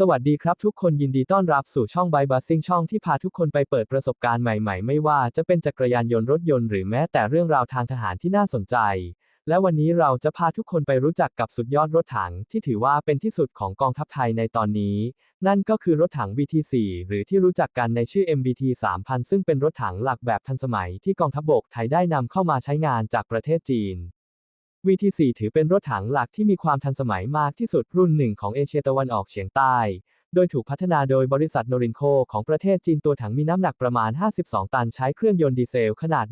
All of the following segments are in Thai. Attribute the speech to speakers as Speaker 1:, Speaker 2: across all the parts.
Speaker 1: สวัสดีครับทุกคนยินดีต้อนรับสู่ช่องไบบัสซิ่งช่องที่พาทุกคนไปเปิดประสบการณ์ใหม่ๆ ไม่ว่าจะเป็นจักรยานยนต์รถยนต์หรือแม้แต่เรื่องราวทางทหารที่น่าสนใจ และวันนี้เราจะพาทุกคนไปรู้จักกับสุดยอดรถถังที่ถือว่าเป็นที่สุดของกองทัพไทยในตอนนี้ นั่นก็คือรถถัง BT4 หรือที่รู้จักกันในชื่อ MBT 3000 ซึ่งเป็นรถถังหลักแบบทันสมัยที่กองทัพบกไทยได้นำเข้ามาใช้งานจากประเทศจีน VT4 ถือเป็นรถถังหลักที่มีความทันสมัยมากที่สุดรุ่นหนึ่งของเอเชียตะวันออกเฉียงใต้ โดยถูกพัฒนาโดยบริษัทโนรินโคของประเทศจีนตัวถังมีน้ำหนักประมาณ 52 ตันใช้เครื่องยนต์ดีเซลขนาด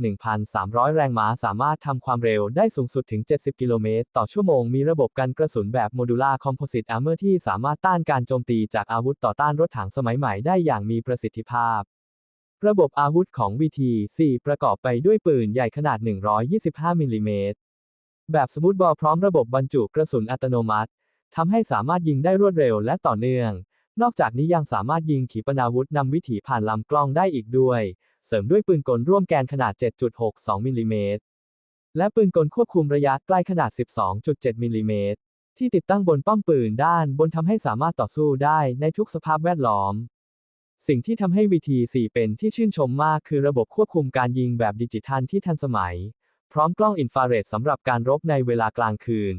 Speaker 1: 1,300 แรงม้าสามารถทำความเร็วได้สูงสุดถึง 70 กิโลเมตร ต่อชั่วโมง มีระบบกันกระสุนแบบโมดูล่าคอมโพสิตอาร์เมอร์ที่สามารถต้านการโจมตีจากอาวุธต่อต้านรถถังสมัยใหม่ได้อย่างมีประสิทธิภาพระบบอาวุธของ VT-4 ประกอบไปด้วยปืนใหญ่ขนาด 125 มิลลิเมตร แบบสมูทบอลพร้อมระบบบรรจุกระสุนอัตโนมัติทำให้สามารถยิงได้รวดเร็วและต่อเนื่อง นอกจากนี้ยังสามารถยิงขีปนาวุธนำวิถีผ่านลำกล้องได้อีกด้วย เสริมด้วยปืนกลร่วมแกนขนาด 7.62มิลลิเมตร และปืนกลควบคุมระยะใกล้ขนาด 12.7มิลลิเมตรที่ติดตั้งบนป้อมปืนด้านบนทำให้สามารถต่อสู้ได้ในทุกสภาพแวดล้อม สิ่งที่ทำให้ VT4 เป็นที่ชื่นชมมากคือระบบควบคุมการยิงแบบดิจิทัลที่ทันสมัย พร้อมกล้องอินฟราเรดสำหรับการรบในเวลากลางคืน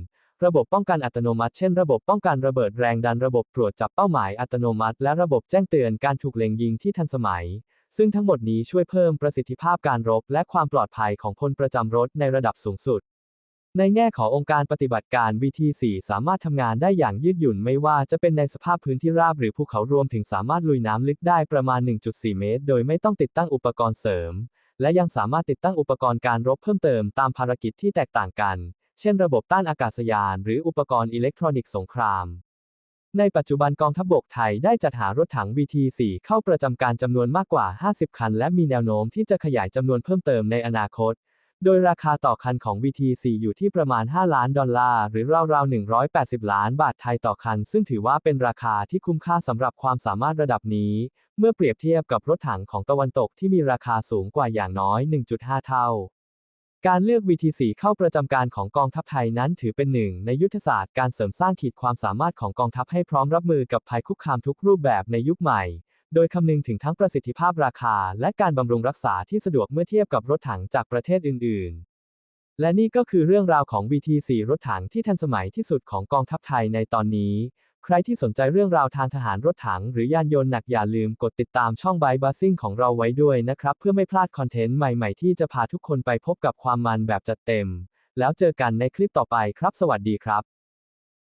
Speaker 1: ระบบป้องกันอัตโนมัติเช่นระบบป้องกันระเบิดแรงดันระบบตรวจจับเป้าหมายอัตโนมัติ และระบบแจ้งเตือนการถูกเล็งยิงที่ทันสมัย ซึ่งทั้งหมดนี้ช่วยเพิ่มประสิทธิภาพการรบ และความปลอดภัยของพลประจำรถในระดับสูงสุดในแง่ขององค์การปฏิบัติการ VT4 สามารถทำงานได้อย่างยืดหยุ่นไม่ว่าจะเป็นในสภาพพื้นที่ราบหรือภูเขารวมถึงสามารถลุยน้ำลึกได้ประมาณ 1.4 เมตร โดยไม่ต้องติดตั้งอุปกรณ์เสริม และยังสามารถติดตั้งอุปกรณ์การรบเพิ่มเติมตามภารกิจที่แตกต่างกัน เช่นระบบต้านอากาศยาน หรืออุปกรณ์อิเล็กทรอนิกส์สงคราม ในปัจจุบันกองทัพบบกไทยได้จัดหารถถัง VT4 เข้าประจำการจำนวนมากกว่า 50 คัน และมีแนวโน้มที่จะขยายจำนวนเพิ่มเติมในอนาคต โดยราคาต่อคันของ VT4 อยู่ที่ประมาณ 5 ล้านดอลลาร์ หรือราวๆ 180 ล้านบาทไทยต่อคัน ซึ่งถือว่าเป็นราคาที่คุ้มค่าสำหรับความสามารถระดับนี้ เมื่อเปรียบเทียบกับรถถังของตะวันตกที่มีราคาสูงกว่าอย่างน้อย 1.5 เท่า การเลือก VT4 เข้าประจำการของกองทัพไทยนั้นถือเป็นหนึ่งในยุทธศาสตร์การเสริมสร้างขีดความสามารถของกองทัพให้พร้อมรับมือกับภัยคุกคามทุกรูปแบบในยุคใหม่ โดยคำนึงถึงทั้งประสิทธิภาพราคา และการบำรุงรักษาที่สะดวกเมื่อเทียบกับรถถังจากประเทศอื่น ๆและนี่ก็คือเรื่องราวของ VT4 รถถังที่ทันสมัยที่สุดของกองทัพไทยในตอนนี้ ใครที่สนใจเรื่องราวทางทหารรถถังหรือยานยนต์หนักอย่าลืมกดติดตามช่อง b y b u s i n g ของเราไว้ด้วยนะครับ เพื่อไม่พลาดคอนเทนต์ใหม่ๆ ที่จะพาทุกคนไปพบกับความมันแบบจัดเต็ม แล้วเจอกันในคลิปต่อไปครับ สวัสดีครับ